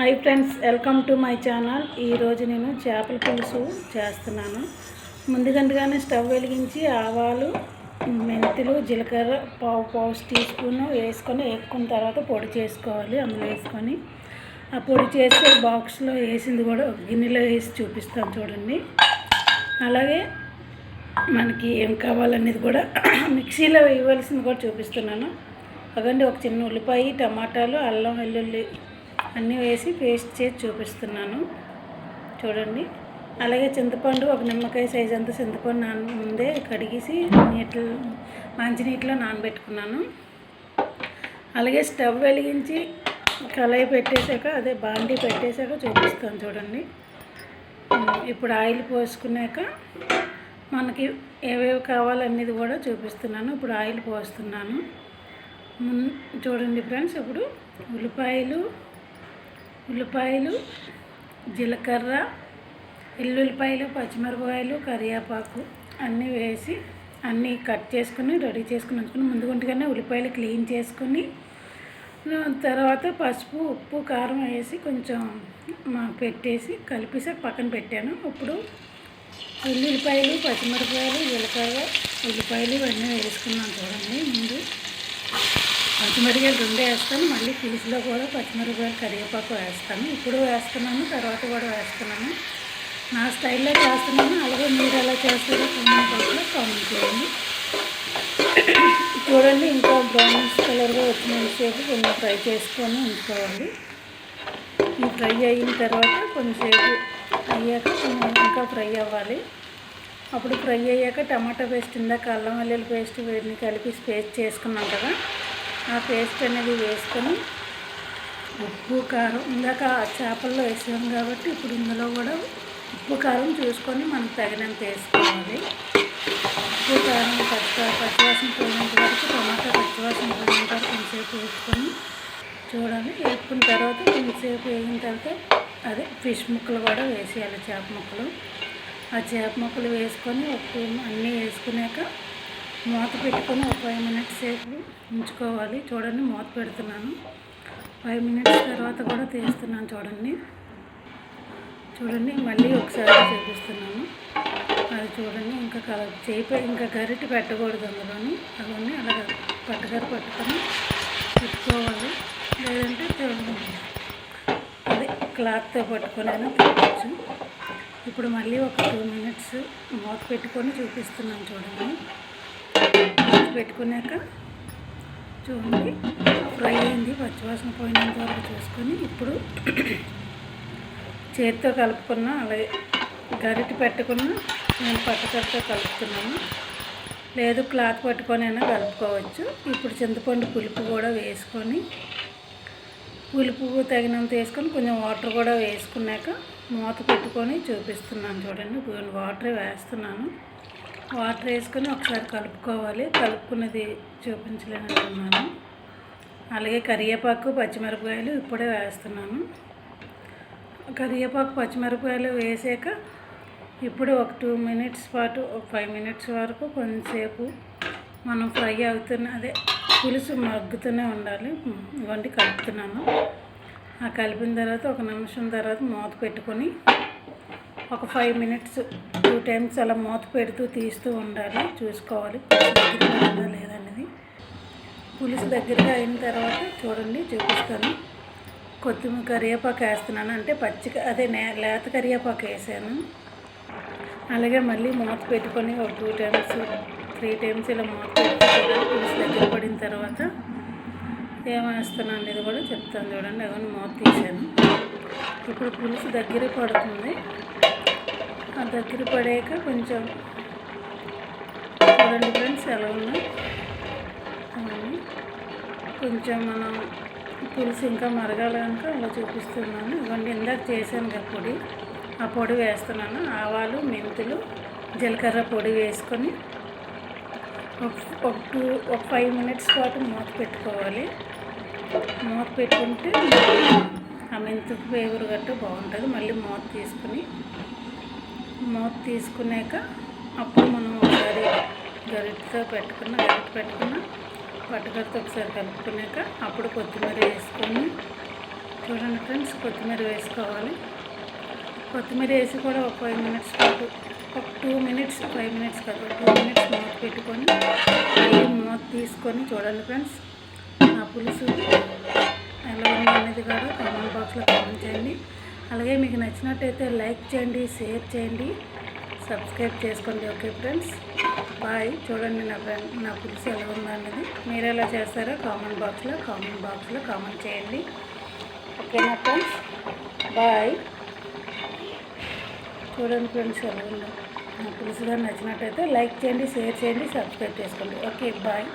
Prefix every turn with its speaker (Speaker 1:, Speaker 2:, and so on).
Speaker 1: Hi friends welcome to my channel. ఈరోజు నేను చేపల పులుసు చేస్తున్నాను. ముందుగంటగానే స్టవ్ వెలిగించి ఆవాలు మెంతులు జీలకర్ర పావు పావు టీ స్పూన్ వేసుకొని వేసుకున్న తర్వాత పొడి చేసుకోవాలి. అందులో వేసుకొని ఆ పొడి చేసి బాక్స్లో వేసింది కూడా గిన్నెలో వేసి చూపిస్తాను చూడండి. అలాగే మనకి ఏం కావాలనేది కూడా మిక్సీలో వేయవలసింది కూడా చూపిస్తున్నాను. అదండి ఒక చిన్న ఉల్లిపాయ టమాటాలు అల్లం వెల్లుల్లి అన్నీ వేసి పేస్ట్ చేసి చూపిస్తున్నాను. చూడండి. అలాగే చింతపండు ఒక నిమ్మకాయ సైజ్ అంత చింతపండు నాన ముందే కడిగేసి నీటిలో మంచినీటిలో నానబెట్టుకున్నాను. అలాగే స్టవ్ వెలిగించి కళాయి పెట్టేశాక అదే బాండీ పెట్టేశాక చూపిస్తాను చూడండి. ఇప్పుడు ఆయిల్ పోసుకున్నాక మనకి ఏవేవి కావాలనేది కూడా చూపిస్తున్నాను. ఇప్పుడు ఆయిల్ పోస్తున్నాను. మున్- చూడండి ఫ్రెండ్స్ ఇప్పుడు ఉల్లిపాయలు ఉల్లిపాయలు జీలకర్ర ఎల్లుల్లిపాయలు పచ్చిమిరపకాయలు కరివేపాకు అన్నీ వేసి అన్నీ కట్ చేసుకుని రెడీ చేసుకుని ఉంచుకుని ముందుగుంటగానే ఉల్లిపాయలు క్లీన్ చేసుకుని తర్వాత పసుపు ఉప్పు కారం వేసి కొంచెం పెట్టేసి కలిపేసి పక్కన పెట్టాను. ఇప్పుడు ఉల్లిపాయలు పచ్చిమిరపకాయలు జీలకర్ర ఉల్లిపాయలు ఇవన్నీ వేసుకున్నాను చూడండి ముందు. పచ్చిమిరపకాయలు రెండు వేస్తాను మళ్ళీ పులుసులో కూడా పచ్చిమిరపకాయలు కరివేపాకు వేస్తాను. ఇప్పుడు వేస్తున్నాను తర్వాత కూడా వేస్తున్నాను. నా స్టైల్లో చేస్తున్నాను అలాగే మీరు ఎలా చేస్తారో కామెంట్ బాక్స్లో కామెంట్ చేయండి. చూడండి ఇంకా బ్రౌన్స్ కలర్గా వచ్చినంతసేపు కొంచెం ఫ్రై చేసుకొని ఉంచుకోవాలి. ఈ ఫ్రై అయిన తర్వాత కొంచెంసేపు అయ్యాక కొంచెం ఇంకా ఫ్రై అవ్వాలి. అప్పుడు ఫ్రై అయ్యాక టమాటా పేస్ట్ ఇందాక అల్లం వెల్లుల్లి పేస్ట్ వీటిని కలిపి పేస్ట్ చేసుకున్నాం కదా. ఆ పేస్ట్ అనేది వేసుకొని ఉప్పు కారం ఇందాక ఆ చేపల్లో వేసాం కాబట్టి ఇప్పుడు ఇందులో కూడా ఉప్పు కారం చూసుకొని మనకు తగినంత వేసుకోవాలి. ఉప్పు కారం పచ్చి పచ్చివాసన పోయినంత వరకు టమాటా పచ్చివాసన పోయినంత వరకు కొంచెంసేపు వేసుకొని చూడాలి. వేసుకున్న తర్వాత కొంచెంసేపు వేగిన తర్వాత అదే ఫిష్ ముక్కలు కూడా వేసేయాలి చేప ముక్కలు. ఆ చేప ముక్కలు వేసుకొని ఉప్పు అన్నీ వేసుకున్నాక మూత పెట్టుకొని ఒక ఫైవ్ మినిట్స్ సేపు ఉంచుకోవాలి. చూడండి మూత పెడుతున్నాను. ఫైవ్ మినిట్స్ తర్వాత కూడా తీస్తున్నాను చూడండి. చూడండి మళ్ళీ ఒకసారి చూపిస్తున్నాను. అది చూడండి ఇంకా కల చేయి ఇంకా గరిటె పెట్టకూడదు అందులోని. అవన్నీ అలా పట్టుకర పట్టుకొని పెట్టుకోవాలి. లేదంటే అది అదే క్లాత్తో పట్టుకొని అయినా ఇప్పుడు మళ్ళీ ఒక టూ మినిట్స్ మూత పెట్టుకొని చూపిస్తున్నాను చూడండి. పెట్టుకున్నాక చూడండి ఫ్రై అయింది పచ్చివాసన పోయినంత వరకు చూసుకొని ఇప్పుడు చేతితో కలుపుకున్న అలాగే గరిటె పెట్టుకున్న నేను పట్టుకరతో కలుపుతున్నాను. లేదు క్లాత్ పట్టుకొని అయినా కలుపుకోవచ్చు. ఇప్పుడు చింతపండు పులుపు కూడా వేసుకొని పులుపు తగినంత వేసుకొని కొంచెం వాటర్ కూడా వేసుకున్నాక మూత పెట్టుకొని చూపిస్తున్నాను చూడండి. వాటర్ వేస్తున్నాను. వాటర్ వేసుకొని ఒకసారి కలుపుకోవాలి. కలుపుకున్నది చూపించలేనట్టున్నాను అలాగే కరివేపాకు పచ్చిమిరపకాయలు ఇప్పుడే వేస్తున్నాను. కరివేపాకు పచ్చిమిరపకాయలు వేసాక ఇప్పుడు ఒక టూ మినిట్స్ పాటు ఒక ఫైవ్ మినిట్స్ వరకు కొంతసేపు మనం ఫ్రై అవుతున్న అదే పులుసు మగ్గుతూనే ఉండాలి. వండి కలుపుతున్నాను. ఆ కలిపిన తర్వాత ఒక నిమిషం తర్వాత మూత పెట్టుకొని ఒక ఫైవ్ మినిట్స్ టూ టైమ్స్ అలా మూత పెడుతూ తీస్తూ ఉండాలి. చూసుకోవాలి. దగ్గరగా లేదనేది. పులుసు దగ్గరగా అయిన తర్వాత చూడండి చూపిస్తాను. కొత్తిమీర కరివేపాకు వేస్తున్నాను. అంటే పచ్చి అదే నే లేత కరివేపాకు వేసాను. అలాగే మళ్ళీ మూత పెట్టుకొని ఒక టూ టైమ్స్ త్రీ టైమ్స్ ఇలా మూత పెట్టుకోవాలి. పులుసు దగ్గర పడిన తర్వాత ఏం అనేది కూడా చెప్తాను చూడండి. అవన్నీ మూత తీసాను. ఇప్పుడు పులుసు దగ్గర పడుతుంది. దగ్గర పడాక కొంచెం చూడండి ఫ్రెండ్స్ ఎలా ఉన్నాయి కొంచెం మనం పులుసు ఇంకా మరగాలి కనుక అలా చూపిస్తున్నాను. ఇవ్వండి ఇందాక చేశాను కదా పొడి. ఆ పొడి వేస్తున్నాను. ఆవాలు మెంతులు జీలకర్ర పొడి వేసుకొని ఒక ఒక టూ ఒక ఫైవ్ మినిట్స్ పాటు మూత పెట్టుకోవాలి. మూత పెట్టుకుంటే ఆ మెంతు ఫ్లేవర్ గట్టు బాగుంటుంది. మళ్ళీ మూత తీసుకుని మూత తీసుకున్నాక అప్పుడు మనం ఒకసారి గరిటతో పెట్టుకున్న గరిట పెట్టుకున్న పట్టుకరతో ఒకసారి కలుపుకున్నాక అప్పుడు కొత్తిమీర వేసుకొని చూడండి ఫ్రెండ్స్ కొత్తిమీర వేసుకోవాలి. కొత్తిమీర వేసి కూడా ఒక ఫైవ్ మినిట్స్ పాటు ఒక టూ మినిట్స్ ఫైవ్ మినిట్స్ కాదు టూ మినిట్స్ మూత పెట్టుకొని మళ్ళీ మూత తీసుకొని చూడండి ఫ్రెండ్స్ ఆ పులుసు ఎలా ఉంది అనేది కూడా కామెంట్ బాక్స్లో కామెంట్ చేయండి. అలాగే మీకు నచ్చినట్టయితే లైక్ చేయండి షేర్ చేయండి సబ్స్క్రైబ్ చేసుకోండి. Okay friends bye. చూడండి నా ఫ్రెండ్ నా పులుసు ఎలా ఉందన్నది అనేది మీరు ఎలా చేస్తారో కామెంట్ బాక్స్లో కామెంట్ బాక్స్లో కామెంట్ చేయండి. ఓకేనా ఫ్రెండ్స్ బాయ్. చూడండి ఫ్రెండ్స్ ఎలా ఉందో. నా పులుసు కానీ నచ్చినట్టయితే లైక్ చేయండి షేర్ చేయండి సబ్స్క్రైబ్ చేసుకోండి. Okay bye.